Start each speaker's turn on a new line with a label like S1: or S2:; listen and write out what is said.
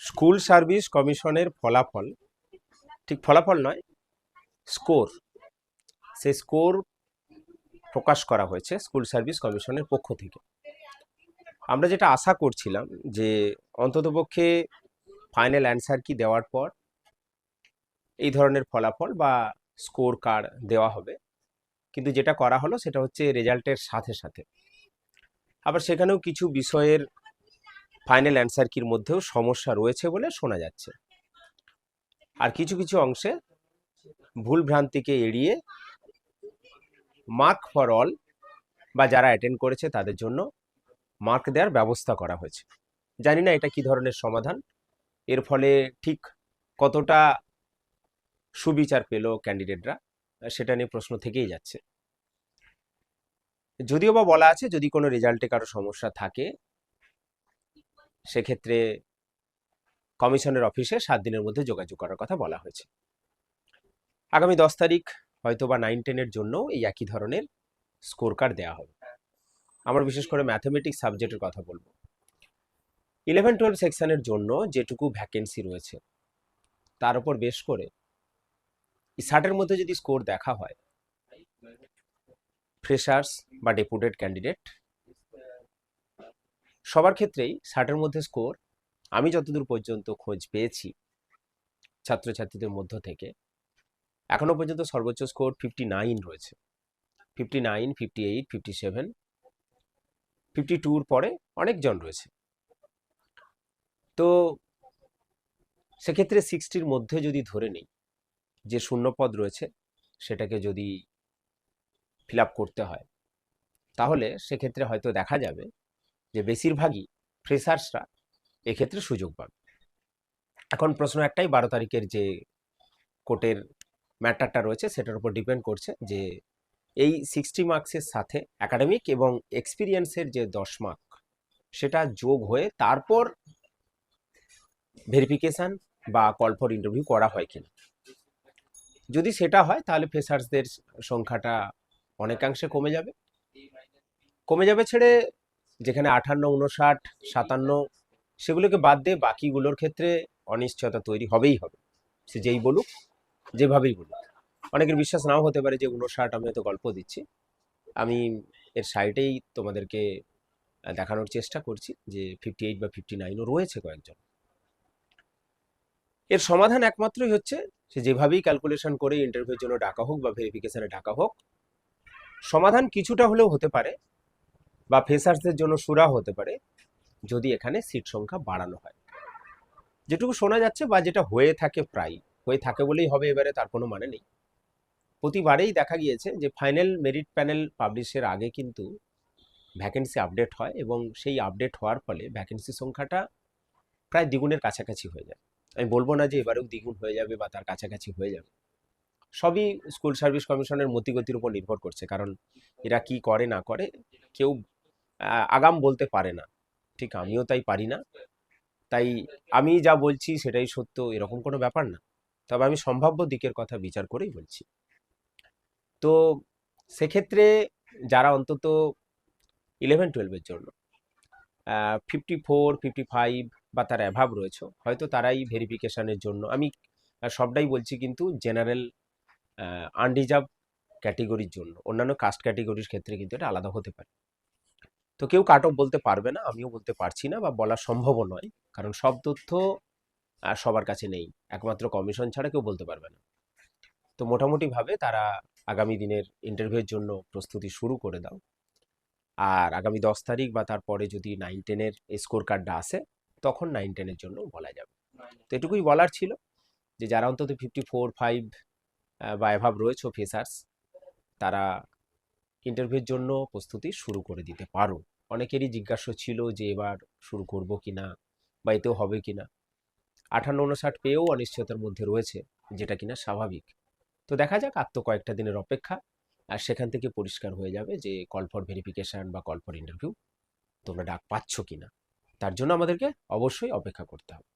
S1: School service কমিশনের ফলাফল, ঠিক ফলাফল নয়, স্কোর। সেই স্কোর প্রকাশ করা হয়েছে স্কুল সার্ভিস কমিশনের পক্ষ থেকে। আমরা যেটা আশা করছিলাম যে অন্ততপক্ষে ফাইনাল অ্যান্সার কি দেওয়ার পর এই ধরনের ফলাফল বা স্কোর কার্ড দেওয়া হবে। কিন্তু যেটা করা হলো সেটা হচ্ছে রেজাল্টের সাথে সাথে। আবার সেখানেও কিছু বিষয়ের ফাইনাল অ্যান্সার কির মধ্যেও সমস্যা রয়েছে বলে শোনা যাচ্ছে। আর কিছু কিছু অংশে ভুল ভ্রান্তিকে এড়িয়ে মার্ক ফর অল বা যারা অ্যাটেন্ড করেছে তাদের জন্য মার্ক দেওয়ার ব্যবস্থা করা হয়েছে। জানি না এটা কি ধরনের সমাধান। এর ফলে ঠিক কতটা সুবিচার পেল ক্যান্ডিডেটরা সেটা নিয়ে প্রশ্ন থেকেই যাচ্ছে। যদিও বা বলা আছে যদি কোনো রেজাল্টে কারও সমস্যা থাকে সেক্ষেত্রে কমিশনের অফিসে সাত দিনের মধ্যে যোগাযোগ করার কথা বলা হয়েছে। আগামী দশ তারিখ হয়তো বা নাইন টেনের জন্য এই একই ধরনের স্কোর কার্ড দেওয়া হবে। আমরা বিশেষ করে ম্যাথমেটিক্স সাবজেক্টের কথা বলব। ইলেভেন টুয়েলভ সেকশনের জন্য যেটুকু ভ্যাকেন্সি রয়েছে, তার উপর বেশ করে ষাটের মধ্যে যদি স্কোর দেখা হয় ফ্রেশার্স বা ডেপুটেড ক্যান্ডিডেট সবার ক্ষেত্রেই ষাটের মধ্যে স্কোর আমি যতদূর পর্যন্ত খোঁজ পেয়েছি ছাত্রছাত্রীদের মধ্য থেকে, এখনও পর্যন্ত সর্বোচ্চ স্কোর ফিফটি নাইন রয়েছে। Fifty nine fifty eight fifty seven fifty টুর পরে অনেকজন রয়েছে। তো সেক্ষেত্রে সিক্সটির মধ্যে যদি ধরে নিই, যে শূন্যপদ রয়েছে সেটাকে যদি ফিল করতে হয়, তাহলে সেক্ষেত্রে হয়তো দেখা যাবে যে বেশিরভাগই ফ্রেশার্সরা এক্ষেত্রে সুযোগ পাবে। এখন প্রশ্ন একটাই, বারো তারিখের যে কোর্টের ম্যাটারটা রয়েছে, সেটার উপর ডিপেন্ড করছে যে এই সিক্সটি মার্কসের সাথে একাডেমিক এবং এক্সপিরিয়েন্সের যে দশ মার্ক সেটা যোগ হয়ে তারপর ভেরিফিকেশান বা কল ফর ইন্টারভিউ করা হয় কিনা। যদি সেটা হয়, তাহলে ফ্রেশার্সদের সংখ্যাটা অনেকাংশে কমে যাবে। কমে যাবে ছেড়ে যেখানে আঠান্ন উনষাট সাতান্ন, সেগুলোকে বাদ দিয়ে বাকিগুলোর ক্ষেত্রে অনিশ্চয়তা তৈরি হবেই হবে। সে যেই বলুক, যেভাবেই বলুক। অনেকের বিশ্বাস নাও হতে পারে যে উনষাট আমি হয়তো গল্প দিচ্ছি। আমি এর সাইডেই তোমাদেরকে দেখানোর চেষ্টা করছি যে ফিফটি এইট বা ফিফটি নাইনও রয়েছে কয়েকজন। এর সমাধান একমাত্রই হচ্ছে সে যেভাবেই ক্যালকুলেশন করে ইন্টারভিউর জন্য ডাকা হোক বা ভেরিফিকেশনে ডাকা হোক, সমাধান কিছুটা হলেও হতে পারে। বা ফেসার্সদের জন্য সুরা হতে পারে যদি এখানে সিট সংখ্যা বাড়ানো হয়। যেটুকু শোনা যাচ্ছে বা যেটা হয়ে থাকে প্রায়, হয়ে থাকে বলেই হবে এবারে, তার কোনো মানে নেই। প্রতিবারেই দেখা গিয়েছে যে ফাইনাল মেরিট প্যানেল পাবলিশের আগে কিন্তু ভ্যাকেন্সি আপডেট হয় এবং সেই আপডেট হওয়ার ফলে ভ্যাকেন্সি সংখ্যাটা প্রায় দ্বিগুণের কাছাকাছি হয়ে যায়। আমি বলব না যে এবারেও দ্বিগুণ হয়ে যাবে বা তার কাছাকাছি হয়ে যাবে। সবই স্কুল সার্ভিস কমিশনের মতিগতির উপর নির্ভর করছে, কারণ এরা কি করে না করে কেউ আগাম বলতে পারে না। ঠিক আমিও তাই পারি না। তাই আমি যা বলছি সেটাই সত্য, এরকম কোনো ব্যাপার না। তবে আমি সম্ভাব্য দিকের কথা বিচার করেই বলছি। তো সেক্ষেত্রে যারা অন্তত ইলেভেন টুয়েলভের জন্য ফিফটি ফোর ফিফটি ফাইভ বা তার অ্যাভাব রয়েছে, হয়তো তারাই ভেরিফিকেশানের জন্য, আমি সবটাই বলছি কিন্তু জেনারেল আনরিজার্ভ ক্যাটেগরির জন্য। অন্যান্য কাস্ট ক্যাটেগরির ক্ষেত্রে কিন্তু এটা আলাদা হতে পারে। তো কেউ কাট অফ বলতে পারবে না, আমিও বলতে পারছি না বা বলা সম্ভবও নয়। কারণ সব তথ্য সবার কাছে নেই। একমাত্র কমিশন ছাড়া কেউ বলতে পারবে না। তো মোটামুটিভাবে তারা আগামী দিনের ইন্টারভিউর জন্য প্রস্তুতি শুরু করে দাও। আর আগামী দশ তারিখ বা তারপরে যদি নাইন টেনের স্কোর কার্ডটা আসে, তখন নাইন টেনের জন্য বলা যাবে। তো এটুকুই বলার ছিল যে, যারা অন্তত ফিফটি ফোর ফাইভ বা এভাব রয়েছে ফেসার্স তারা ইন্টারভিউর জন্য প্রস্তুতি শুরু করে দিতে পারো। অনেকেরই জিজ্ঞাসা ছিল যে এবার শুরু করব কি না বা এতেও হবে কি না আঠান্ন উনষাট পেয়েও অনিশ্চয়তার মধ্যে রয়েছে, যেটা কিনা স্বাভাবিক। তো দেখা যাক, আর তো কয়েকটা দিনের অপেক্ষা, আর সেখান থেকে পরিষ্কার হয়ে যাবে যে কল ফর ভেরিফিকেশান বা কল ফর ইন্টারভিউ তোমরা ডাক পাচ্ছ কিনা। তার জন্য আমাদেরকে অবশ্যই অপেক্ষা করতে হবে।